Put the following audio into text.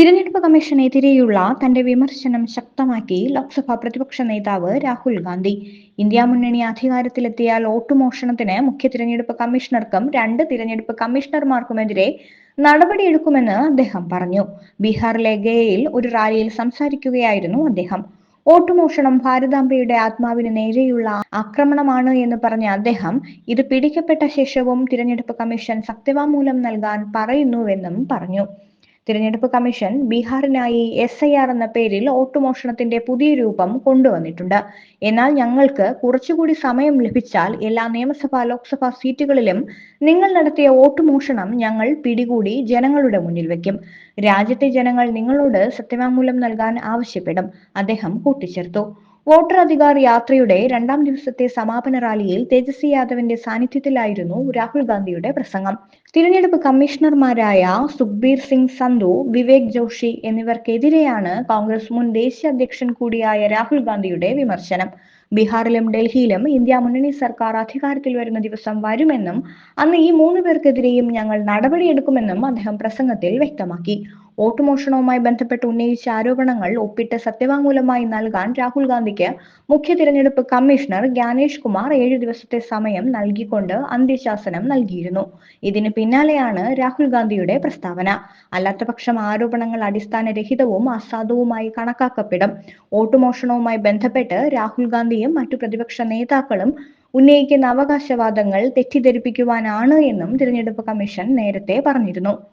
തിരഞ്ഞെടുപ്പ് കമ്മീഷനെതിരെയുള്ള തന്റെ വിമർശനം ശക്തമാക്കി ലോക്സഭാ പ്രതിപക്ഷ നേതാവ് രാഹുൽ ഗാന്ധി. ഇന്ത്യ മുന്നണി അധികാരത്തിലെത്തിയാൽ വോട്ടുമോഷണത്തിന് മുഖ്യ തിരഞ്ഞെടുപ്പ് കമ്മീഷണർക്കും രണ്ട് തിരഞ്ഞെടുപ്പ് കമ്മീഷണർമാർക്കുമെതിരെ നടപടിയെടുക്കുമെന്ന് അദ്ദേഹം പറഞ്ഞു. ബീഹാറിലെ ഗയയിൽ ഒരു റാലിയിൽ സംസാരിക്കുകയായിരുന്നു അദ്ദേഹം. വോട്ടുമോഷണം ഭാരതാംബയുടെ ആത്മാവിന് നേരെയുള്ള ആക്രമണമാണ് എന്ന് പറഞ്ഞ അദ്ദേഹം ഇത് പിടിക്കപ്പെട്ട ശേഷവും തിരഞ്ഞെടുപ്പ് കമ്മീഷൻ സത്യവാങ്മൂലം നൽകാൻ പറയുന്നുവെന്നും പറഞ്ഞു. തിരഞ്ഞെടുപ്പ് കമ്മീഷൻ ബീഹാറിനായി എസ് ഐ ആർ എന്ന പേരിൽ ഓട്ടുമോഷണത്തിന്റെ പുതിയ രൂപം കൊണ്ടുവന്നിട്ടുണ്ട്. എന്നാൽ ഞങ്ങൾക്ക് കുറച്ചുകൂടി സമയം ലഭിച്ചാൽ എല്ലാ നിയമസഭാ ലോക്സഭാ സീറ്റുകളിലും നിങ്ങൾ നടത്തിയ ഓട്ടുമോഷണം ഞങ്ങൾ പിടികൂടി ജനങ്ങളുടെ മുന്നിൽ വെക്കും. രാജ്യത്തെ ജനങ്ങൾ നിങ്ങളോട് സത്യവാങ്മൂലം നൽകാൻ ആവശ്യപ്പെടും. അദ്ദേഹം കൂട്ടിച്ചേർത്തു. വോട്ടർ അധികാർ യാത്രയുടെ രണ്ടാം ദിവസത്തെ സമാപന റാലിയിൽ തേജസ്വി യാദവിന്റെ സാന്നിധ്യത്തിലായിരുന്നു രാഹുൽ ഗാന്ധിയുടെ പ്രസംഗം. തിരഞ്ഞെടുപ്പ് കമ്മീഷണർമാരായ സുഖ്ബീർ സിംഗ് സന്ധു വിവേക് ജോഷി എന്നിവർക്കെതിരെയാണ് കോൺഗ്രസ് മുൻ ദേശീയ അധ്യക്ഷൻ കൂടിയായ രാഹുൽ ഗാന്ധിയുടെ വിമർശനം. ബീഹാറിലും ഡൽഹിയിലും ഇന്ത്യ മുന്നണി സർക്കാർ അധികാരത്തിൽ വരുന്ന ദിവസം വരുമെന്നും അന്ന് ഈ മൂന്ന് പേർക്കെതിരെയും ഞങ്ങൾ നടപടിയെടുക്കുമെന്നും അദ്ദേഹം പ്രസംഗത്തിൽ വ്യക്തമാക്കി. വോട്ടുമോഷണവുമായി ബന്ധപ്പെട്ട് ഉന്നയിച്ച ആരോപണങ്ങൾ ഒപ്പിട്ട് സത്യവാങ്മൂലമായി നൽകാൻ രാഹുൽ ഗാന്ധിക്ക് മുഖ്യ തിരഞ്ഞെടുപ്പ് കമ്മീഷണർ ജ്ഞാനേഷ് കുമാർ ഏഴു ദിവസത്തെ സമയം നൽകിക്കൊണ്ട് അന്ത്യശാസനം നൽകിയിരുന്നു. ഇതിന് പിന്നാലെയാണ് രാഹുൽ ഗാന്ധിയുടെ പ്രസ്താവന. അല്ലാത്തപക്ഷം ആരോപണങ്ങൾ അടിസ്ഥാനരഹിതവും അസാധുവുമായി കണക്കാക്കപ്പെടും. വോട്ട് മോഷണവുമായി ബന്ധപ്പെട്ട് രാഹുൽ ഗാന്ധിയും മറ്റു പ്രതിപക്ഷ നേതാക്കളും ഉന്നയിക്കുന്ന അവകാശവാദങ്ങൾ തെറ്റിദ്ധരിപ്പിക്കുവാനാണ് എന്നും തിരഞ്ഞെടുപ്പ് കമ്മീഷൻ നേരത്തെ പറഞ്ഞിരുന്നു.